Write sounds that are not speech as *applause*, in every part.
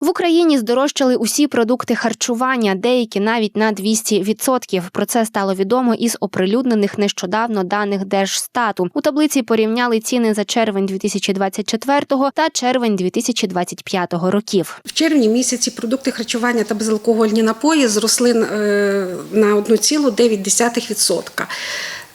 В Україні здорожчали усі продукти харчування, деякі навіть на 200%. Про це стало відомо із оприлюднених нещодавно даних Держстату. У таблиці порівняли ціни за червень 2024 та червень 2025 років. В червні місяці продукти харчування та безалкогольні напої зросли е, на 1,9%.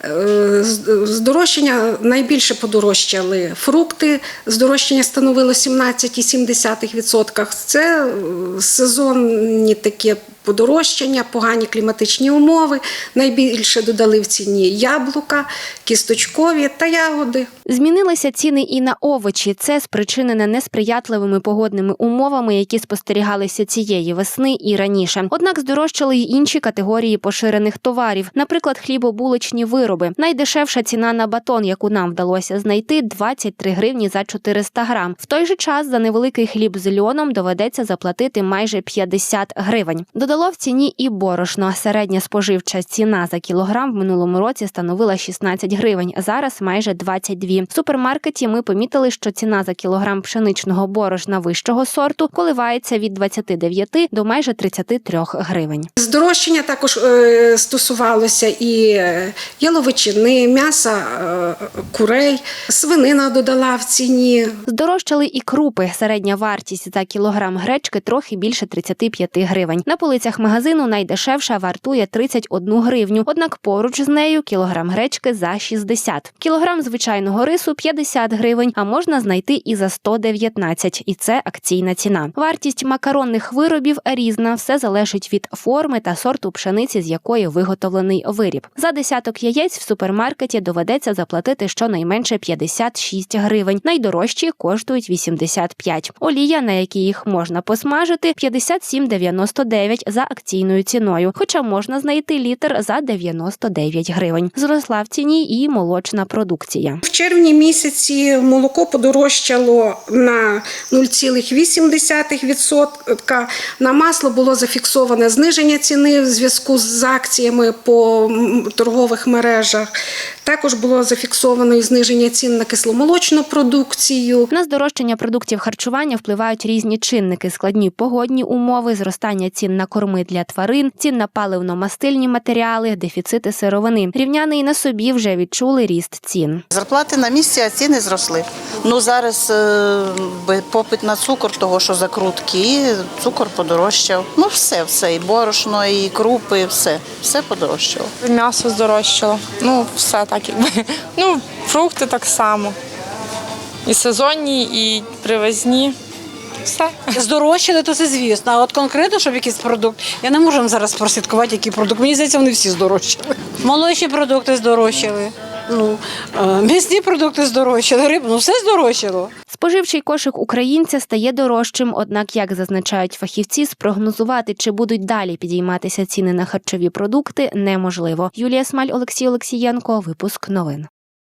Е, Здорожчання найбільше подорожчали фрукти. Здорожчання становило 17,7%. Це е, сезонні такі подорожчання, погані кліматичні умови. Найбільше додали в ціні яблука, кісточкові та ягоди. Змінилися ціни і на овочі. Це спричинене несприятливими погодними умовами, які спостерігалися цієї весни і раніше. Однак здорожчали й інші категорії поширених товарів, наприклад, хлібобулочні вироби. Найдешевша ціна на батон, яку нам вдалося знайти, 23 гривні за 400 грам. В той же час за невеликий хліб з льоном доведеться заплатити майже 50 гривень. Додало в ціні і борошно. Середня споживча ціна за кілограм в минулому році становила 16 гривень, зараз майже 22. В супермаркеті ми помітили, що ціна за кілограм пшеничного борошна вищого сорту коливається від 29 до майже 33 гривень. Здорожчання також е, стосувалося і е, яловичини, м'яса е, курей, свинина додала в ціні. Здорожчали і крупи. Середня вартість за кілограм гречки трохи більше 35 гривень. На полицях магазину найдешевша вартує 31 гривню. Однак поруч з нею кілограм гречки за 60. Кілограм звичайного рису 50 гривень, а можна знайти і за 119. І це акційна ціна. Вартість макаронних виробів різна. Все залежить від форми та сорту пшениці, з якої виготовлений виріб. За десяток яєць в супермаркеті доведеться заплатити щонайменше 56 гривень. Найдорожчі коштують 85. Олія, на якій їх можна посмажити, 57,99 за акційною ціною. Хоча можна знайти літр за 99 гривень. Зросла в ціні і молочна продукція. В червні місяці молоко подорожчало на 0,8%. На масло було зафіксоване зниження ціни в зв'язку з акціями по торгових мережах. Також було зафіксовано і зниження цін на кисломолочну продукцію. На здорожчання продуктів харчування впливають різні чинники: складні погодні умови, зростання цін на корми для тварин, цін на паливно-мастильні матеріали, дефіцити сировини. Рівняни і на собі вже відчули ріст цін. Зарплати на місці, а ціни зросли. Ну зараз е, би попит на цукор, того що закрутки, і цукор подорожчав. Ну все, все, і борошно, і крупи, все, все подорожчало. М'ясо здорожчало. Ну, все так якби. *laughs* Ну, фрукти так само. І сезонні, і привезні. Все. Здорожчали, то це звісно. А от конкретно, щоб якийсь продукт, я не можу вам зараз прослідкувати, який продукт. Мені здається, вони всі здорожчали. Молочні продукти здорожчали. Ну, місні м'ясні продукти здорожчали, рибу, ну все здорожчало. Споживчий кошик українця стає дорожчим. Однак, як зазначають фахівці, спрогнозувати, чи будуть далі підійматися ціни на харчові продукти, неможливо. Юлія Смаль, Олексій Олексієнко. Випуск новин.